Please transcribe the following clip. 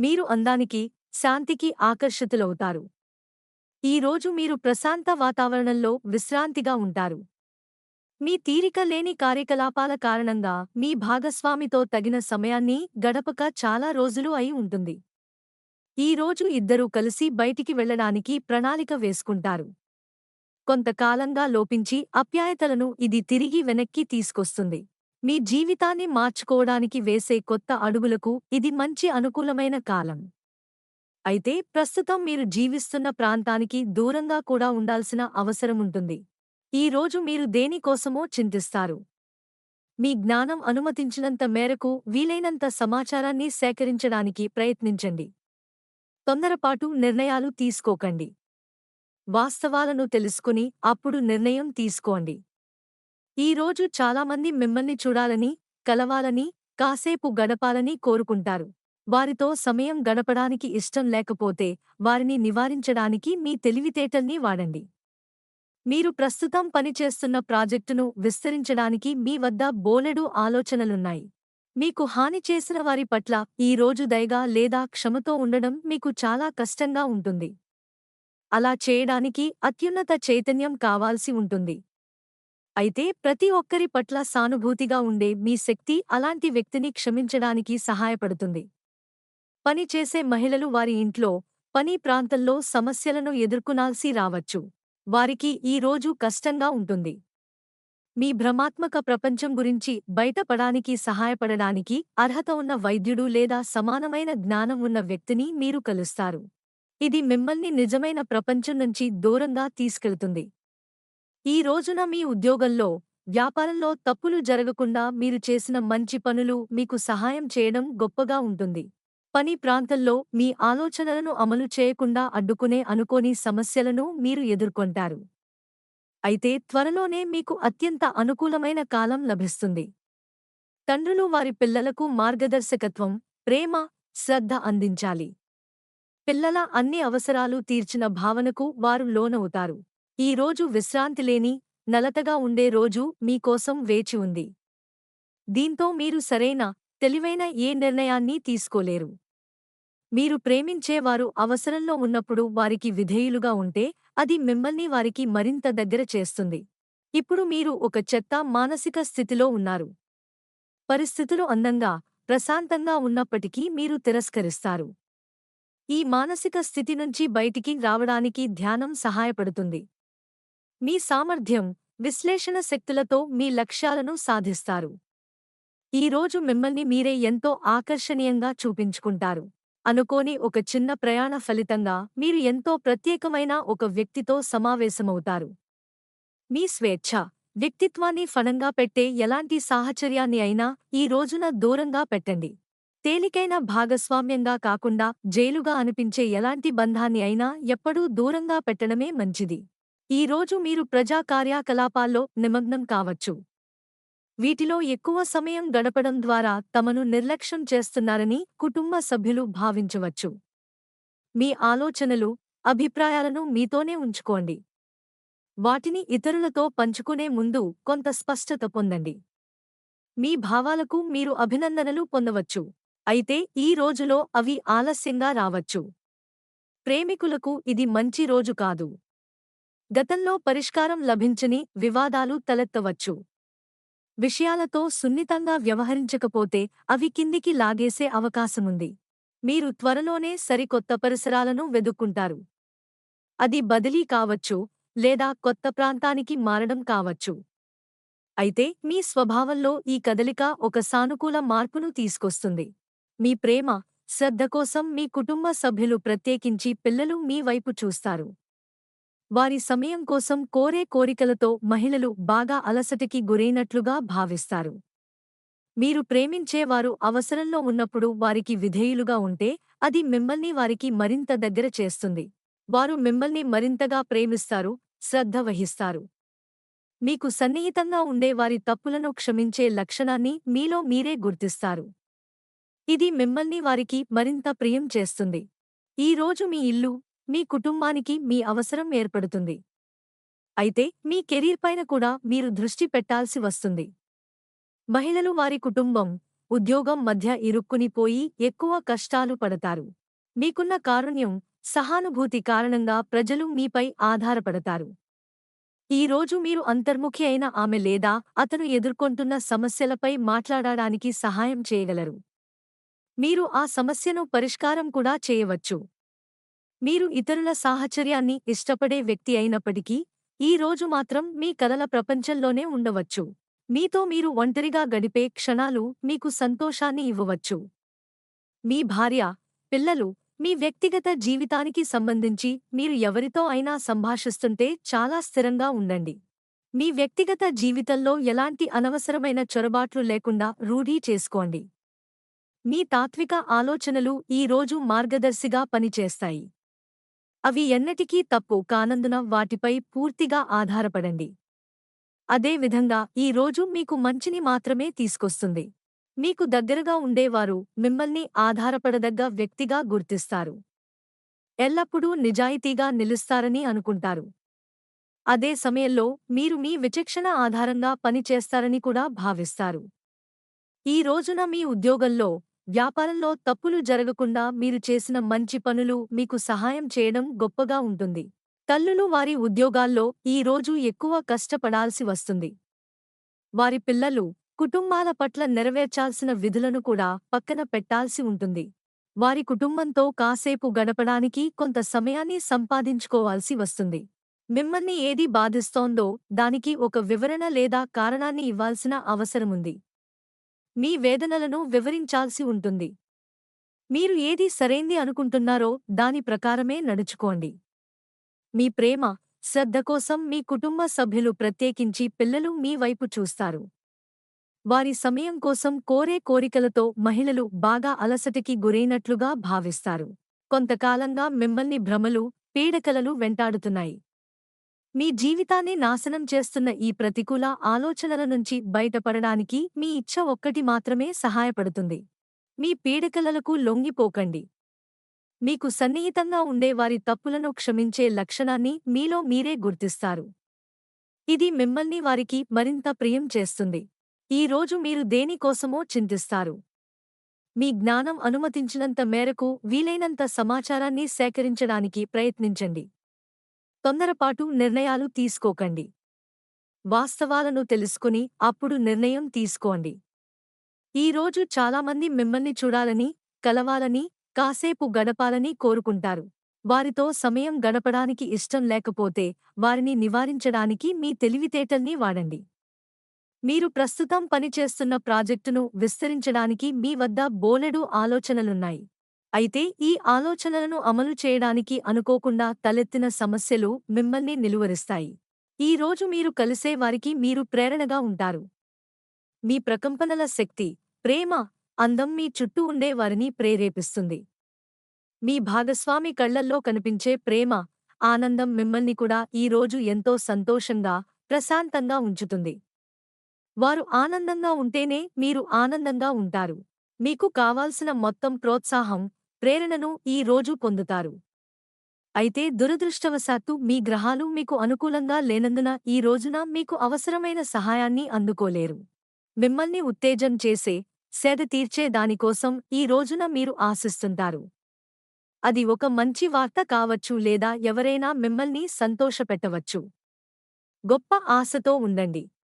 మీరు అందానికి శాంతికి ఆకర్షితులవుతారు. ఈ రోజు మీరు ప్రశాంత వాతావరణంలో విశ్రాంతిగా ఉంటారు. మీ తీరిక లేని కార్యకలాపాల కారణంగా మీ భాగస్వామితో తగిన సమయాన్ని గడపక చాలా రోజులు అయి ఉంటుంది. ఈ రోజు ఇద్దరూ కలిసి బయటికి వెళ్ళడానికి ప్రణాళిక వేసుకుంటారు. కొంతకాలంగా లోపించి అప్యాయతలను ఇది తిరిగి వెనక్కి తీసుకొస్తుంది. మీ జీవితాన్ని మార్చుకోవడానికి వేసే కొత్త అడుగులకు ఇది మంచి అనుకూలమైన కాలం. అయితే ప్రస్తుతం మీరు జీవిస్తున్న ప్రాంతానికి దూరంగా కూడా ఉండాల్సిన అవసరముంటుంది ఈ రోజు మీరు దేనికోసమో చింతిస్తారు. మీ జ్ఞానం అనుమతించినంత మేరకు వీలైనంత సమాచారాన్ని సేకరించడానికి ప్రయత్నించండి. తొందరపాటు నిర్ణయాలు తీసుకోకండి. వాస్తవాలను తెలుసుకుని అప్పుడు నిర్ణయం తీసుకోండి. ఈ రోజు చాలామంది మిమ్మల్ని చూడాలని కలవాలని కాసేపు గడపాలని కోరుకుంటారు. వారితో సమయం గడపడానికి ఇష్టం లేకపోతే వారిని నివారించడానికి మీ తెలివితేటల్ని వాడండి. మీరు ప్రస్తుతం పనిచేస్తున్న ప్రాజెక్టును విస్తరించడానికి మీ వద్ద బోలెడు ఆలోచనలున్నాయి. మీకు హాని చేసిన వారి పట్ల ఈ రోజు దయగా లేదా క్షమతో ఉండడం మీకు చాలా కష్టంగా ఉంటుంది. అలా చేయడానికి అత్యున్నత చైతన్యం కావాల్సి ఉంటుంది. అయితే ప్రతి ఒక్కరి పట్ల సానుభూతిగా ఉండే మీ శక్తి అలాంటి వ్యక్తిని క్షమించడానికి సహాయపడుతుంది. పని చేసే మహిళలు వారి ఇంట్లో పని ప్రాంతంలో సమస్యలను ఎదుర్కొనాల్సి రావచ్చు. వారికి ఈ రోజు కష్టంగా ఉంటుంది. మీ భ్రమాత్మక ప్రపంచం గురించి బయటపడానికి సహాయపడడానికి అర్హత ఉన్న వైద్యుడు లేదా సమానమైన జ్ఞానం ఉన్న వ్యక్తిని మీరు కలుస్తారు. ఇది మిమ్మల్ని నిజమైన ప్రపంచం నుంచి దూరంగా తీసుకెళ్తుంది. ఈ రోజున మీ ఉద్యోగంలో వ్యాపారంలో తప్పులు జరగకుండా మీరు చేసిన మంచి పనులు మీకు సహాయం చేయడం గొప్పగా ఉంటుంది. పని ప్రాంతంలో మీ ఆలోచనలను అమలు చేయకుండా అడ్డుకునే అనుకోని సమస్యలను మీరు ఎదుర్కొంటారు. అయితే త్వరలోనే మీకు అత్యంత అనుకూలమైన కాలం లభిస్తుంది. తండ్రులు వారి పిల్లలకు మార్గదర్శకత్వం ప్రేమ శ్రద్ధ అందించాలి. పిల్లల అన్ని అవసరాలు తీర్చిన భావనకు వారు లోనవుతారు. ఈ రోజు విశ్రాంతి లేని నలతగా ఉండే రోజు మీకోసం వేచి ఉంది. దీంతో మీరు సరైన తెలివైన ఏ నిర్ణయాన్ని తీసుకోలేరు. మీరు ప్రేమించేవారు అవసరంలో ఉన్నప్పుడు వారికి విధేయులుగా ఉంటే అది మిమ్మల్ని వారికి మరింత దగ్గర చేస్తుంది. ఇప్పుడు మీరు ఒక చెత్త మానసిక స్థితిలో ఉన్నారు. పరిస్థితులు అందంగా ప్రశాంతంగా ఉన్నప్పటికీ మీరు తిరస్కరిస్తారు. ఈ మానసిక స్థితి నుంచి బయటికి రావడానికి ధ్యానం సహాయపడుతుంది. మీ సామర్థ్యం విశ్లేషణ శక్తులతో మీ లక్ష్యాలను సాధిస్తారు. ఈ రోజు మిమ్మల్ని మీరే ఎంతో ఆకర్షణీయంగా చూపించుకుంటారు. అనుకోని ఒక చిన్న ప్రయాణ ఫలితంగా మీరు ఎంతో ప్రత్యేకమైన ఒక వ్యక్తితో సమావేశమవుతారు. మీ స్వేచ్ఛ వ్యక్తిత్వాన్ని ఫణంగా పెట్టే ఎలాంటి సాహచర్యాన్ని అయినా ఈ రోజున దూరంగా పెట్టండి. తేలికైన భాగస్వామ్యంగా కాకుండా జైలుగా అనిపించే ఎలాంటి బంధాన్ని అయినా ఎప్పుడూ దూరంగా పెట్టడమే మంచిది. ఈ రోజు మీరు ప్రజా కార్యకలాపాల్లో నిమగ్నం కావచ్చు. వీటిలో ఎక్కువ సమయం గడపడం ద్వారా తమను నిర్లక్ష్యం చేస్తున్నారని కుటుంబ సభ్యులు భావించవచ్చు. మీ ఆలోచనలు అభిప్రాయాలను మీతోనే ఉంచుకోండి. వాటిని ఇతరులతో పంచుకునే ముందు కొంత స్పష్టత పొందండి. మీ భావాలకు మీరు అభినందనలు పొందవచ్చు. అయితే ఈ రోజులో అవి ఆలస్యంగా రావచ్చు. ప్రేమికులకు ఇది మంచి రోజు కాదు. గతంలో పరిష్కారం లభించని వివాదాలు తలెత్తవచ్చు. విషయాలతో సున్నితంగా వ్యవహరించకపోతే అవి కిందికి లాగేసే అవకాశముంది. మీరు త్వరలోనే సరికొత్త పరిసరాలను వెదుక్కుంటారు. అది బదిలీ కావచ్చు లేదా కొత్త ప్రాంతానికి మారడం కావచ్చు. అయితే మీ స్వభావంలో ఈ కదలిక ఒక సానుకూల మార్పును తీసుకొస్తుంది. మీ ప్రేమ శ్రద్ధ కోసం మీ కుటుంబ సభ్యులు ప్రత్యేకించి పిల్లలు మీ వైపు చూస్తారు. వారి సమయం కోసం కోరే కోరికలతో మహిళలు బాగా అలసటికి గురైనట్లుగా భావిస్తారు. మీరు ప్రేమించేవారు అవసరంలో ఉన్నప్పుడు వారికి విధేయులుగా ఉంటే అది మిమ్మల్ని వారికి మరింత దగ్గర చేస్తుంది. వారు మిమ్మల్ని మరింతగా ప్రేమిస్తారు శ్రద్ధ వహిస్తారు. మీకు సన్నిహితంగా ఉండే వారి తప్పులను క్షమించే లక్షణాన్ని మీలో మీరే గుర్తిస్తారు. ఇది మిమ్మల్ని వారికి మరింత ప్రియం చేస్తుంది. ఈ రోజు మీ ఇల్లు మీ కుటుంబానికి మీ అవసరం ఏర్పడుతుంది. అయితే మీ కెరీర్ పైన కూడా మీరు దృష్టి పెట్టాల్సి వస్తుంది. మహిళలు వారి కుటుంబం ఉద్యోగం మధ్య ఇరుక్కునిపోయి ఎక్కువ కష్టాలు పడతారు. మీకున్న కారుణ్యం సహానుభూతి కారణంగా ప్రజలు మీపై ఆధారపడతారు. ఈ రోజు మీరు అంతర్ముఖి అయిన ఆమె లేదా అతను ఎదుర్కొంటున్న సమస్యలపై మాట్లాడడానికి సహాయం చేయగలరు. మీరు ఆ సమస్యను పరిష్కారం కూడా చేయవచ్చు. మీరు ఇతరుల సాహచర్యాన్ని ఇష్టపడే వ్యక్తి అయినప్పటికీ ఈ రోజు మాత్రం మీ కలల ప్రపంచంలోనే ఉండవచ్చు. మీతో మీరు ఒంటరిగా గడిపే క్షణాలు మీకు సంతోషాన్ని ఇవ్వవచ్చు. మీ భార్య పిల్లలు మీ వ్యక్తిగత జీవితానికి సంబంధించి మీరు ఎవరితో అయినా సంభాషిస్తుంటే చాలా స్థిరంగా ఉండండి. మీ వ్యక్తిగత జీవితంలో ఎలాంటి అనవసరమైన చొరబాట్లు లేకుండా రూఢీ చేసుకోండి. మీ తాత్విక ఆలోచనలు ఈ రోజు మార్గదర్శిగా పనిచేస్తాయి. అవి ఎన్నటికీ తప్పు కానందున వాటిపై పూర్తిగా ఆధారపడండి. అదేవిధంగా ఈ రోజు మీకు మంచిని మాత్రమే తీసుకొస్తుంది. మీకు దగ్గరగా ఉండేవారు మిమ్మల్ని ఆధారపడదగ్గ వ్యక్తిగా గుర్తిస్తారు. ఎల్లప్పుడూ నిజాయితీగా నిలుస్తారని అనుకుంటారు. అదే సమయంలో మీరు మీ విచక్షణ ఆధారంగా పనిచేస్తారని కూడా భావిస్తారు. ఈ రోజున మీ ఉద్యోగంలో వ్యాపారంలో తప్పులు జరగకుండా మీరు చేసిన మంచి పనులు మీకు సహాయం చేయడం గొప్పగా ఉంటుంది. తల్లులు వారి ఉద్యోగాల్లో ఈ రోజు ఎక్కువ కష్టపడాల్సి వస్తుంది. వారి పిల్లలు కుటుంబాల పట్ల నెరవేర్చాల్సిన విధులను కూడా పక్కన పెట్టాల్సి ఉంటుంది. వారి కుటుంబంతో కాసేపు గడపడానికి కొంత సమయాన్ని సంపాదించుకోవాల్సి వస్తుంది. మిమ్మల్ని ఏది బాధిస్తోందో దానికి ఒక వివరణ లేదా కారణాన్ని ఇవ్వాల్సిన అవసరముంది. మీ వేదనలను వివరించాల్సి ఉంటుంది. మీరు ఏది సరైంది అనుకుంటున్నారో దాని ప్రకారమే నడుచుకోండి. మీ ప్రేమ శ్రద్ధ కోసం మీ కుటుంబ సభ్యులు ప్రత్యేకించి పిల్లలు మీ వైపు చూస్తారు. వారి సమయం కోసం కోరే కోరికలతో మహిళలు బాగా అలసటకి గురైనట్లుగా భావిస్తారు. కొంతకాలంగా మిమ్మల్ని భ్రమలు పీడకలలు వెంటాడుతున్నాయి. మీ జీవితాన్ని నాశనం చేస్తున్న ఈ ప్రతికూల ఆలోచనల నుంచి బయటపడడానికి మీ ఇచ్ఛ ఒక్కటి మాత్రమే సహాయపడుతుంది. మీ పీడకలలకు లొంగిపోకండి. మీకు సన్నిహితంగా ఉండే వారి తప్పులను క్షమించే లక్షణాన్ని మీలో మీరే గుర్తిస్తారు. ఇది మిమ్మల్ని వారికి మరింత ప్రియం చేస్తుంది. ఈ రోజు మీరు దేనికోసమో చింతిస్తారు. మీ జ్ఞానం అనుమతించినంత మేరకు వీలైనంత సమాచారాన్ని సేకరించడానికి ప్రయత్నించండి. తొందరపాటు నిర్ణయాలు తీసుకోకండి. వాస్తవాలను తెలుసుకుని అప్పుడు నిర్ణయం తీసుకోండి. ఈ రోజు చాలామంది మిమ్మల్ని చూడాలని కలవాలని కాసేపు గడపాలని కోరుకుంటారు. వారితో సమయం గడపడానికి ఇష్టం లేకపోతే వారిని నివారించడానికి మీ తెలివితేటల్ని వాడండి. మీరు ప్రస్తుతం పనిచేస్తున్న ప్రాజెక్టును విస్తరించడానికి మీ వద్ద బోలెడు ఆలోచనలున్నాయి. అయితే ఈ ఆలోచనలను అమలు చేయడానికి అనుకోకుండా తలెత్తిన సమస్యలు మిమ్మల్ని నిలువరిస్తాయి. ఈ రోజు మీరు కలిసే వారికి మీరు ప్రేరణగా ఉంటారు. మీ ప్రకంపనల శక్తి ప్రేమ అందం మీ చుట్టూ ఉండే వారిని ప్రేరేపిస్తుంది. మీ భాగస్వామి కళ్ళల్లో కనిపించే ప్రేమ ఆనందం మిమ్మల్ని కూడా ఈ రోజు ఎంతో సంతోషంగా ప్రశాంతంగా ఉంచుతుంది. వారు ఆనందంగా ఉంటేనే మీరు ఆనందంగా ఉంటారు. మీకు కావాల్సిన మొత్తం ప్రోత్సాహం ప్రేరణను ఈ రోజు పొందుతారు. అయితే దురదృష్టవశాత్తు మీ గ్రహాలు మీకు అనుకూలంగా లేనందున ఈ రోజున మీకు అవసరమైన సహాయాన్ని అందుకోలేరు. మిమ్మల్ని ఉత్తేజం చేసే సేద తీర్చే దానికోసం ఈ రోజున మీరు ఆశిస్తుంటారు. అది ఒక మంచి వార్త కావచ్చు లేదా ఎవరైనా మిమ్మల్ని సంతోషపెట్టవచ్చు. గొప్ప ఆశతో ఉండండి.